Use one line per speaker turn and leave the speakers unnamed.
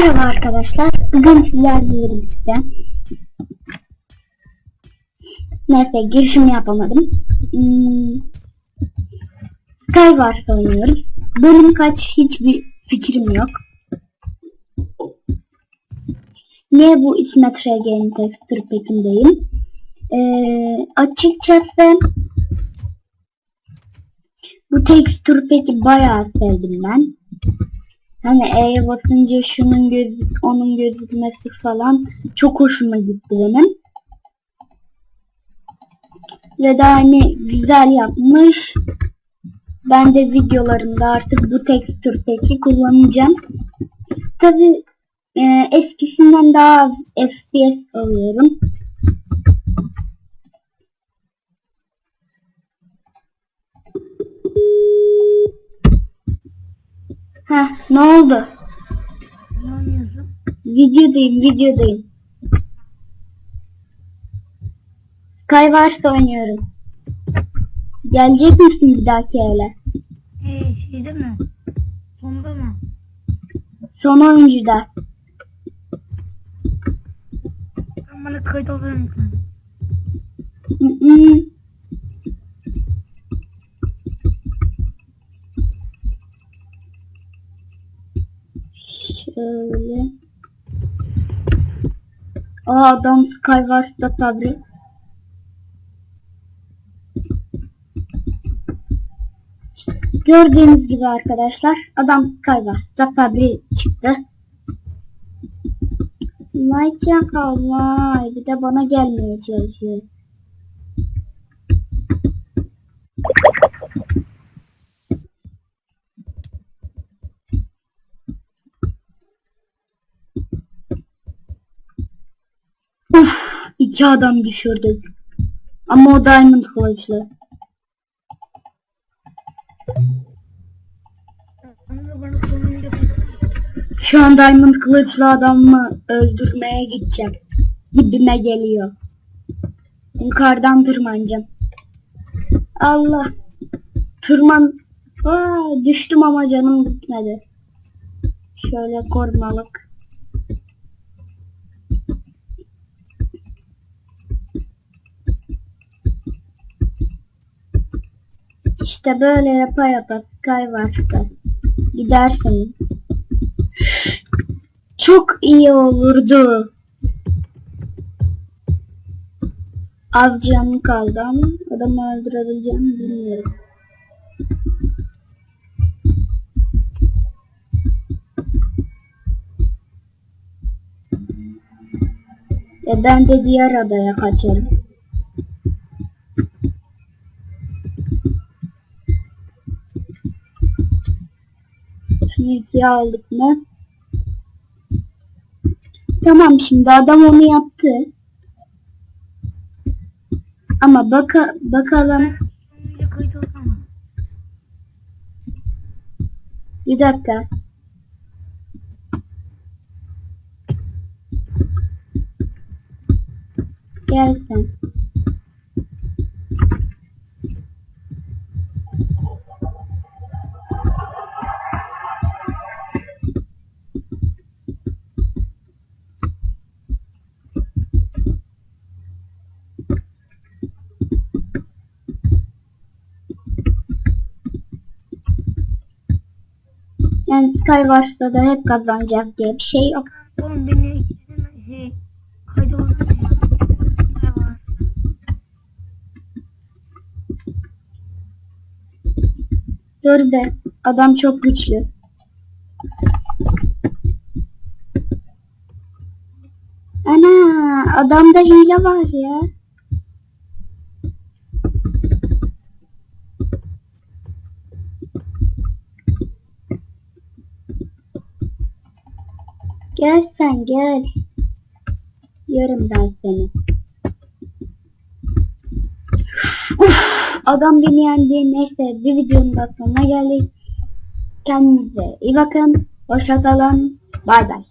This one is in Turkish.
Merhaba arkadaşlar. Bugün sizlerle birlikte Neyse girişim yapamadım. Hmm, Skywars oynuyoruz. Bölüm kaç hiçbir fikrim yok. Niye bu İsmet RG'nin tekstür pekindeyim? Ee, açıkçası bu tekstür peki bayağı sevdim ben. Hani E'ye basınca şunun göz, onun gözükmesi falan çok hoşuma gitti benim. Ve de hani güzel yapmış. Ben de videolarımda artık bu tekstür peki kullanacağım. Tabi e, eskisinden daha az FPS alıyorum. Ne oldu?
Ne oynuyorsun?
Videodayım, videodayım. Skywars oynuyorum. Gelecek misin bir dahaki ele?
Ee, şeyde mi? Sonda mı?
Son oyuncuda.
Sen bana kayıt?
Hı hı. Şöyle. Aa adam Skywars'ta tabi. Gördüğünüz gibi arkadaşlar adam Skywars'ta tabi çıktı. Nike kalmay bir de bana gelmeye çalışıyor. Uf, iki adam düşürdük. Ama o diamond kılıçlı. Şu an diamond kılıçlı adamı öldürmeye gideceğim. Dibime geliyor. Yukarıdan tırmanacağım. Allah. Tırman. Aa, düştüm ama canım gitmedi. Şöyle korumalık. İşte böyle yapa yapa Skywars'ta gidersin. Çok iyi olurdu. Az canım kaldı ama adamı öldürebileceğimi bilmiyorum. E ben de diğer adaya kaçarım. Şunu ikiye aldık mı? Tamam şimdi adam onu yaptı. Ama baka bakalım. Bir dakika. Gel sen. Yani Skywars'ta da hep kazanacak diye bir şey yok.
Oğlum beni şey var?
Dur be. Adam çok güçlü. Ana adamda hile var ya. Gel sen gel. Yarım ben seni. Adam beni yendi. Neyse bir videonun da sonuna geldik. Kendinize iyi bakın. Hoşça kalın. Bay bay.